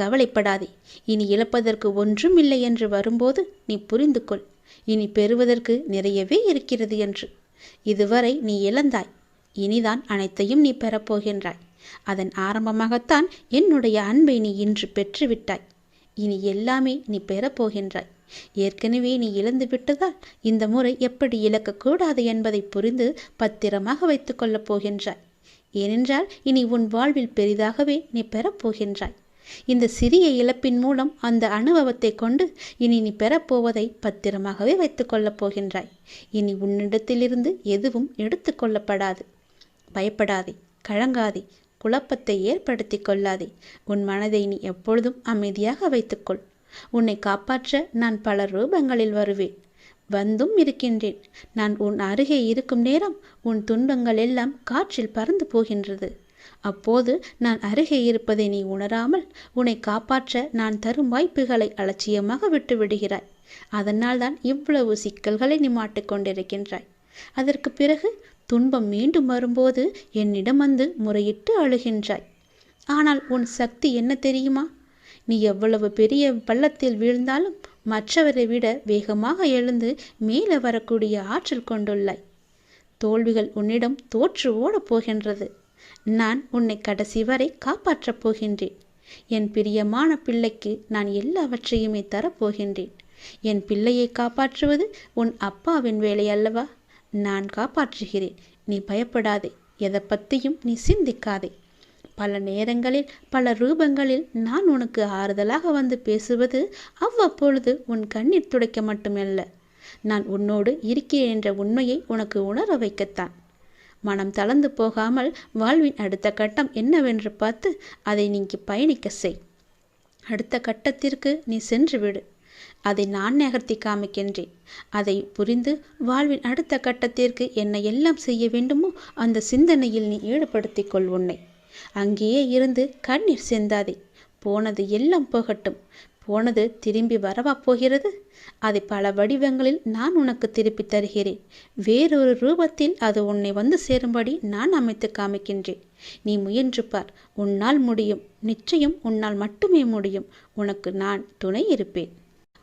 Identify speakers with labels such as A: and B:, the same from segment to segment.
A: கவலைப்படாதே. இனி இழப்பதற்கு ஒன்றும் இல்லை என்று வரும்போது நீ புரிந்து கொள் இனி பெறுவதற்கு நிறையவே இருக்கிறது என்று. இதுவரை நீ இழந்தாய். இனிதான் அனைத்தையும் நீ பெறப்போகின்றாய் அதன் ஆரம்பமாகத்தான் என்னுடைய அன்பை நீ இன்று பெற்றுவிட்டாய். இனி எல்லாமே நீ பெறப்போகின்றாய் ஏற்கனவே நீ இழந்து விட்டதால் இந்த முறை எப்படி இழக்கக்கூடாது என்பதை புரிந்து பத்திரமாக வைத்துக் கொள்ளப் போகின்றாய். ஏனென்றால் இனி உன் வாழ்வில் பெரிதாகவே நீ பெறப்போகின்றாய் இந்த சிறிய இழப்பின் மூலம் அந்த அனுபவத்தை கொண்டு இனி நீ பெறப்போவதை பத்திரமாகவே வைத்துக்கொள்ளப் போகின்றாய். இனி உன்னிடத்திலிருந்து எதுவும் எடுத்துக்கொள்ளப்படாது பயப்படாதே கழங்காதே குழப்பத்தை ஏற்படுத்தி கொள்ளாதே. உன் மனதை நீ எப்பொழுதும் அமைதியாக வைத்துக்கொள் உன்னை காப்பாற்ற நான் பல ரூபங்களில் வருவேன். வந்தும் இருக்கின்றேன். நான் உன் அருகே இருக்கும் நேரம் உன் துன்பங்கள் எல்லாம் காற்றில் பறந்து போகின்றது. அப்போது நான் அருகே இருப்பதை நீ உணராமல் உன்னை காப்பாற்ற நான் தரும் வாய்ப்புகளை அலட்சியமாக விட்டு விடுகிறாய். அதனால் தான் இவ்வளவு சிக்கல்களை நீ மாட்டிக்கொண்டிருக்கின்றாய் அதற்கு பிறகு துன்பம் மீண்டும் வரும்போது என்னிடம் வந்து முறையிட்டு அழுகின்றாய். ஆனால் உன் சக்தி என்ன தெரியுமா? நீ எவ்வளவு பெரிய பள்ளத்தில் வீழ்ந்தாலும் மற்றவரை விட வேகமாக எழுந்து மேலே வரக்கூடிய ஆற்றல் கொண்டுள்ளாய். தோல்விகள் உன்னிடம் தோற்று ஓடப் போகின்றது. நான் உன்னை கடைசி வரை காப்பாற்றப் போகின்றேன். என் பிரியமான பிள்ளைக்கு நான் எல்லாவற்றையுமே தரப்போகின்றேன். என் பிள்ளையை காப்பாற்றுவது உன் அப்பாவின் வேலை அல்லவா? நான் காப்பாற்றுகிறேன். நீ பயப்படாதே. எதை பற்றியும் நீ சிந்திக்காதே. பல நேரங்களில் பல ரூபங்களில் நான் உனக்கு ஆறுதலாக வந்து பேசுவது அவ்வப்பொழுது உன் கண்ணீர் துடைக்க மட்டுமல்ல. நான் உன்னோடு இருக்கிறேன் என்ற உண்மையை உனக்கு உணர வைக்கத்தான். மனம் தளர்ந்து போகாமல் வாழ்வின் அடுத்த கட்டம் என்னவென்று பார்த்து அதை நீங்கி பயணிக்க செய். அடுத்த கட்டத்திற்கு நீ சென்று விடு. அதை நான் நகர்த்தி காமிக்கின்றேன். அதை புரிந்து வாழ்வின் அடுத்த கட்டத்திற்கு என்ன எல்லாம் செய்ய வேண்டுமோ அந்த சிந்தனையில் நீ ஈடுபடுத்திக் கொள் உன்னை. அங்கேயே இருந்து கண்ணீர் சிந்தாதே. போனது எல்லாம் போகட்டும். போனது திரும்பி வரவா போகிறது? அதை பல வடிவங்களில் நான் உனக்கு திருப்பி தருகிறேன். வேறொரு ரூபத்தில் அது உன்னை வந்து சேரும்படி நான் அமைத்து காமிக்கின்றேன். நீ முயன்று பார். உன்னால் முடியும். நிச்சயம் உன்னால் மட்டுமே முடியும். உனக்கு நான் துணை இருப்பேன்.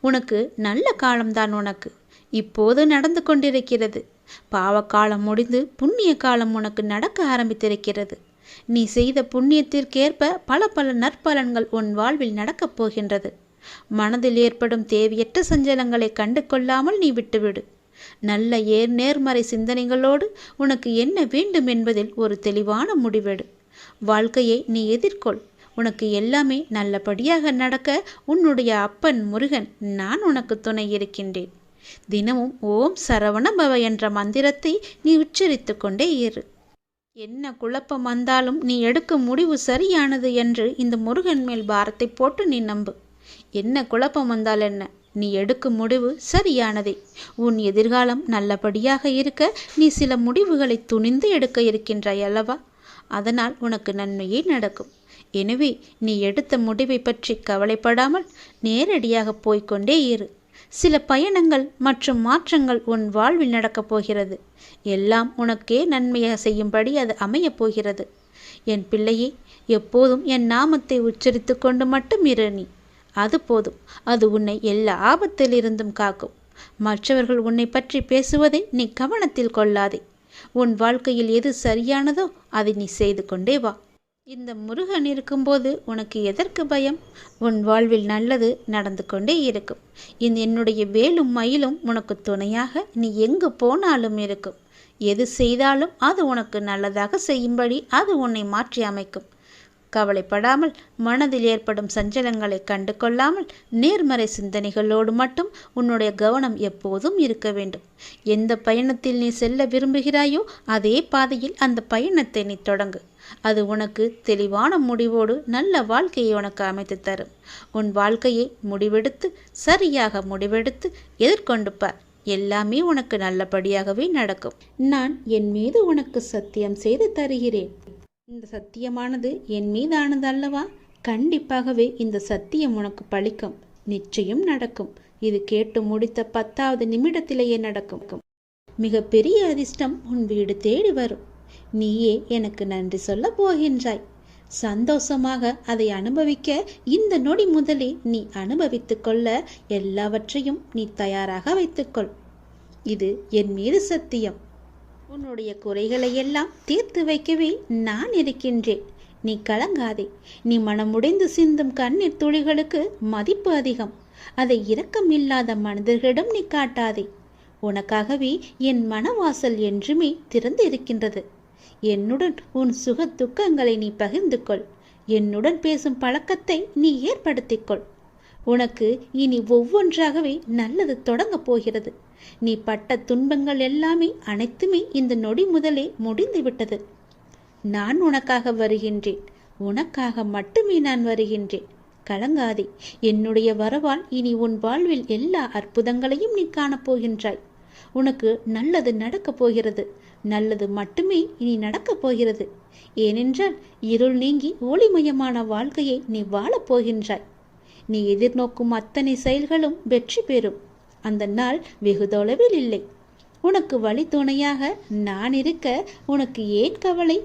A: உனக்கு நல்ல காலம்தான் உனக்கு. இப்போது நடந்து கொண்டிருக்கிறது. பாவக்காலம் முடிந்து புண்ணிய காலம் உனக்கு நடக்க ஆரம்பித்திருக்கிறது. நீ செய்த புண்ணியத்திற்கேற்ப பல பல நற்பலன்கள் உன் வாழ்வில் நடக்கப் போகின்றது. மனதில் ஏற்படும் தேவையற்ற சஞ்சலங்களை கண்டு கொள்ளாமல் நீ விட்டுவிடு. நல்ல ஏர் நேர்மறை சிந்தனைகளோடு உனக்கு என்ன வேண்டும் என்பதில் ஒரு தெளிவான முடிவெடு. வாழ்க்கையை நீ எதிர்கொள். உனக்கு எல்லாமே நல்லபடியாக நடக்க உன்னுடைய அப்பன் முருகன் நான் உனக்கு துணை இருக்கின்றேன். தினமும் ஓம் சரவண பவ என்ற மந்திரத்தை நீ உச்சரித்து கொண்டே இரு. என்ன குழப்பம் வந்தாலும் நீ எடுக்கும் முடிவு சரியானது என்று இந்த முருகன் மேல் பாரத்தை போட்டு நீ நம்பு. என்ன குழப்பம் வந்தால் என்ன? நீ எடுக்கும் முடிவு சரியானதே. உன் எதிர்காலம் நல்லபடியாக இருக்க நீ சில முடிவுகளை துணிந்து எடுக்க இருக்கின்றாய் அல்லவா? அதனால் உனக்கு நன்மையே நடக்கும். எனவே நீ எடுத்த முடிவை பற்றி கவலைப்படாமல் நேரடியாக போய்க்கொண்டே இரு. சில பயணங்கள் மற்றும் மாற்றங்கள் உன் வாழ்வில் நடக்கப் போகிறது. எல்லாம் உனக்கே நன்மையாக செய்யும்படி அது அமையப் போகிறது. என் பிள்ளையே எப்போதும் என் நாமத்தை உச்சரித்து கொண்டு மட்டும் இரு நீ. அது போதும். அது உன்னை எல்லா ஆபத்திலிருந்தும் காக்கும். மற்றவர்கள் உன்னை பற்றி பேசுவதை நீ கவனத்தில் கொள்ளாதே. உன் வாழ்க்கையில் எது சரியானதோ அதை நீ செய்து கொண்டே வா. இந்த முருகன் இருக்கும்போது உனக்கு எதற்கு பயம்? உன் வாழ்வில் நல்லது நடந்து கொண்டே இருக்கும். இந்த என்னுடைய வேலும் மயிலும் உனக்கு துணையாக நீ எங்கு போனாலும் இருக்கும். எது செய்தாலும் அது உனக்கு நல்லதாக செய்யும்படி அது உன்னை மாற்றி அமைக்கும். கவலைப்படாமல் மனதில் ஏற்படும் சஞ்சலங்களை கண்டு கொள்ளாமல் நேர்மறை சிந்தனைகளோடு மட்டும் உன்னுடைய கவனம் எப்போதும் இருக்க வேண்டும். எந்த பயணத்தில் நீ செல்ல விரும்புகிறாயோ அதே பாதையில் அந்த பயணத்தை நீ தொடங்கு. அது உனக்கு தெளிவான முடிவோடு நல்ல வாழ்க்கையை உனக்கு அமைத்து தரும். உன் வாழ்க்கையை முடிவெடுத்து சரியாக முடிவெடுத்து எதிர்கொண்டு பார். எல்லாமே உனக்கு நல்லபடியாகவே நடக்கும். நான் என் மீது உனக்கு சத்தியம் செய்து தருகிறேன். இந்த சத்தியமானது என் மீதானது அல்லவா? கண்டிப்பாகவே இந்த சத்தியம் உனக்கு பழிக்கும். நிச்சயம் நடக்கும். இது கேட்டு முடித்த பத்தாவது நிமிடத்திலேயே நடக்கும். மிக பெரிய அதிர்ஷ்டம் உன் வீடு தேடி வரும். நீயே எனக்கு நன்றி சொல்ல போகின்றாய். சந்தோஷமாக அதை அனுபவிக்க இந்த நொடி முதலே நீ அனுபவித்துக் கொள்ள எல்லாவற்றையும் நீ தயாராக வைத்துக்கொள் இது என் மீது சத்தியம். உன்னுடைய குறைகளை எல்லாம் தீர்த்து வைக்கவே நான் இருக்கின்றேன். நீ கலங்காதே. நீ மனமுடைந்து சிந்தும் கண்ணீர் துளிகளுக்கு மதிப்பு அதிகம். அதை இரக்கம் இல்லாத மனிதர்களிடம் நீ காட்டாதே. உனக்காகவே என் மனவாசல் என்றுமே திறந்து இருக்கின்றது என்னுடன் உன் சுக துக்கங்களை நீ பகிர்ந்து கொள் என்னுடன் பேசும் பழக்கத்தை நீ ஏற்படுத்திக்கொள். உனக்கு இனி ஒவ்வொன்றாகவே நல்லது தொடங்கப் போகிறது. நீ பட்ட துன்பங்கள் எல்லாமே அனைத்துமே இந்த நொடி முதலே முடிந்துவிட்டது நான் உனக்காக வருகின்றேன். உனக்காக மட்டுமே நான் வருகின்றேன். கலங்காதே. என்னுடைய வரவால் இனி உன் வாழ்வில் எல்லா அற்புதங்களையும் நீ காணப்போகின்றாய் உனக்கு நல்லது நடக்கப் போகிறது. நல்லது மட்டுமே இனி நடக்கப் போகிறது. ஏனென்றால் இருள் நீங்கி ஒளிமயமான வாழ்க்கையை நீ வாழப் போகின்றாய். நீ எதிர்நோக்கும் அத்தனை செயல்களும் வெற்றி பெறும். அந்த நாள் வெகு தொலைவில் இல்லை. உனக்கு வழி துணையாக நான் இருக்க உனக்கு ஏன் கவலை?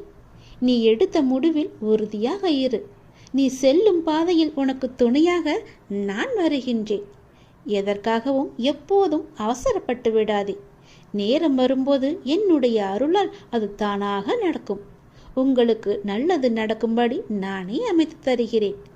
A: நீ எடுத்த முடிவில் உறுதியாக இரு. நீ செல்லும் பாதையில் உனக்கு துணையாக நான் வருகின்றேன். எதற்காகவும் எப்போதும் அவசரப்பட்டு விடாதே. நேரம் வரும்போது என்னுடைய அருளால் அது தானாக நடக்கும். உங்களுக்கு நல்லது நடக்கும்படி நானே அமைத்து தருகிறேன்.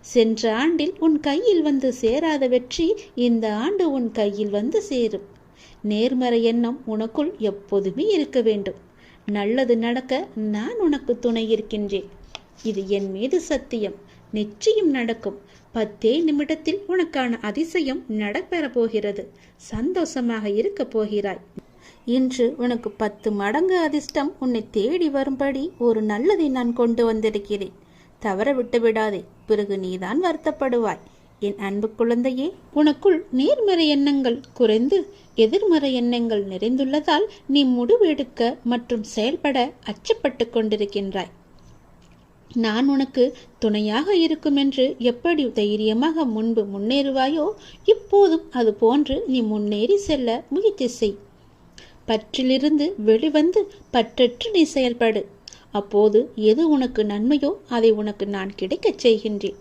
A: சென்ற ஆண்டில் உன் கையில் வந்து சேராத வெற்றி இந்த ஆண்டு உன் கையில் வந்து சேரும். நேர்மறை எண்ணம் உனக்குள் எப்போதுமே இருக்க வேண்டும். நல்லது நடக்க நான் உனக்கு துணை இருக்கின்றேன். இது என் மீது சத்தியம். நிச்சயம் நடக்கும். பத்தே நிமிடத்தில் உனக்கான அதிசயம் நடப்பெறப் போகிறது. சந்தோஷமாக இருக்கப் போகிறாய். இன்று உனக்கு பத்து மடங்கு அதிர்ஷ்டம் உன்னை தேடி வரும்படி ஒரு நல்லதை நான் கொண்டு வந்திருக்கிறேன். தவற விட்டு விடாதே பிறகு நீதான் வருத்தப்படுவாய். என் அன்பு குழந்தையே உனக்குள் நேர்மறை எண்ணங்கள் குறைந்து எதிர்மறை எண்ணங்கள் நிறைந்துள்ளதால் நீ முடிவெடுக்க மற்றும் செயல்பட அச்சப்பட்டு கொண்டிருக்கின்றாய். நான் உனக்கு துணையாக இருக்கும் என்று எப்படி தைரியமாக முன்பு முன்னேறுவாயோ இப்போதும் அது போன்று நீ முன்னேறி செல்ல முயற்சி செய். பற்றிலிருந்து வெளிவந்து பற்றற்று நீ செயல்படு. அப்போது எது உனக்கு நன்மையோ அதை உனக்கு நான் கிடைக்கச் செய்கின்றேன்.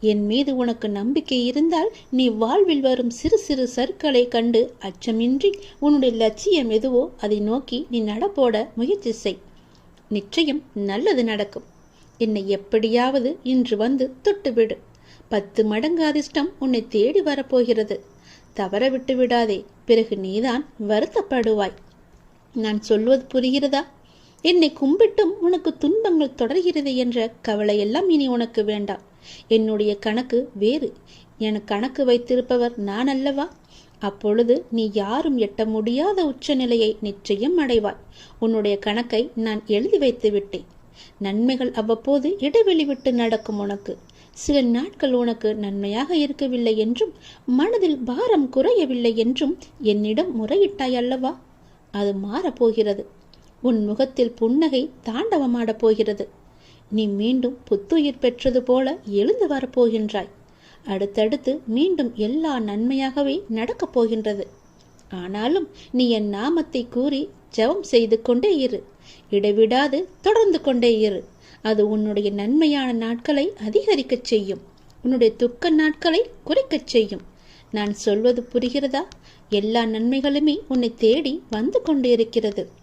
A: என் மீது உனக்கு நம்பிக்கை இருந்தால் நீ வாழ்வில் வரும் சிறு சிறு சருக்களை கண்டு அச்சமின்றி உன்னுடைய லட்சியம் எதுவோ அதை நோக்கி நீ நடப்போட முயற்சி செய். நிச்சயம் நல்லது நடக்கும். என்னை எப்படியாவது இன்று வந்து தொட்டுவிடு. பத்து மடங்கு அதிர்ஷ்டம் உன்னை தேடி வரப்போகிறது. தவற விட்டு விடாதே பிறகு நீதான் வருத்தப்படுவாய். நான் சொல்வது புரிகிறதா? என்னை கும்பிட்டும் உனக்கு துன்பங்கள் தொடர்கிறது என்ற கவலையெல்லாம் இனி உனக்கு வேண்டாம். என்னுடைய கணக்கு வேறு. என கணக்கு வைத்திருப்பவர் நான் அல்லவா? அப்பொழுது நீ யாரும் எட்ட முடியாத உச்சநிலையை நிச்சயம் அடைவாய். உன்னுடைய கணக்கை நான் எழுதி வைத்து விட்டேன். நன்மைகள் அவ்வப்போது இடைவெளி விட்டு நடக்கும் உனக்கு. சில நாட்கள் உனக்கு நன்மையாக இருக்கவில்லை என்றும் மனதில் பாரம் குறையவில்லை என்றும் என்னிடம் முறையிட்டாய் அல்லவா? அது மாறப்போகிறது. உன் முகத்தில் புன்னகை தாண்டவமாடப் போகிறது. நீ மீண்டும் புத்துயிர் பெற்றது போல எழுந்து வரப்போகின்றாய். அடுத்தடுத்து மீண்டும் எல்லா நன்மையாகவே நடக்கப் போகின்றது. ஆனாலும் நீ என் நாமத்தை கூறி ஜெபம் செய்து கொண்டே இரு. இடைவிடாது தொடர்ந்து கொண்டே இரு. அது உன்னுடைய நன்மையான நாட்களை அதிகரிக்கச் செய்யும். உன்னுடைய துக்க நாட்களை குறைக்கச் செய்யும். நான் சொல்வது புரிகிறதா? எல்லா நன்மைகளுமே உன்னை தேடி வந்து கொண்டிருக்கிறது.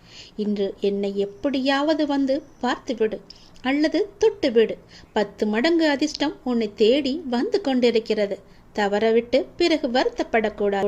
A: இன்று என்னை எப்படியாவது வந்து பார்த்துவிடு அல்லது தொட்டுவிடு. பத்து மடங்கு அதிர்ஷ்டம் உன்னை தேடி வந்து கொண்டிருக்கிறது. தவறவிட்டு பிறகு வருத்தப்படக்கூடாது.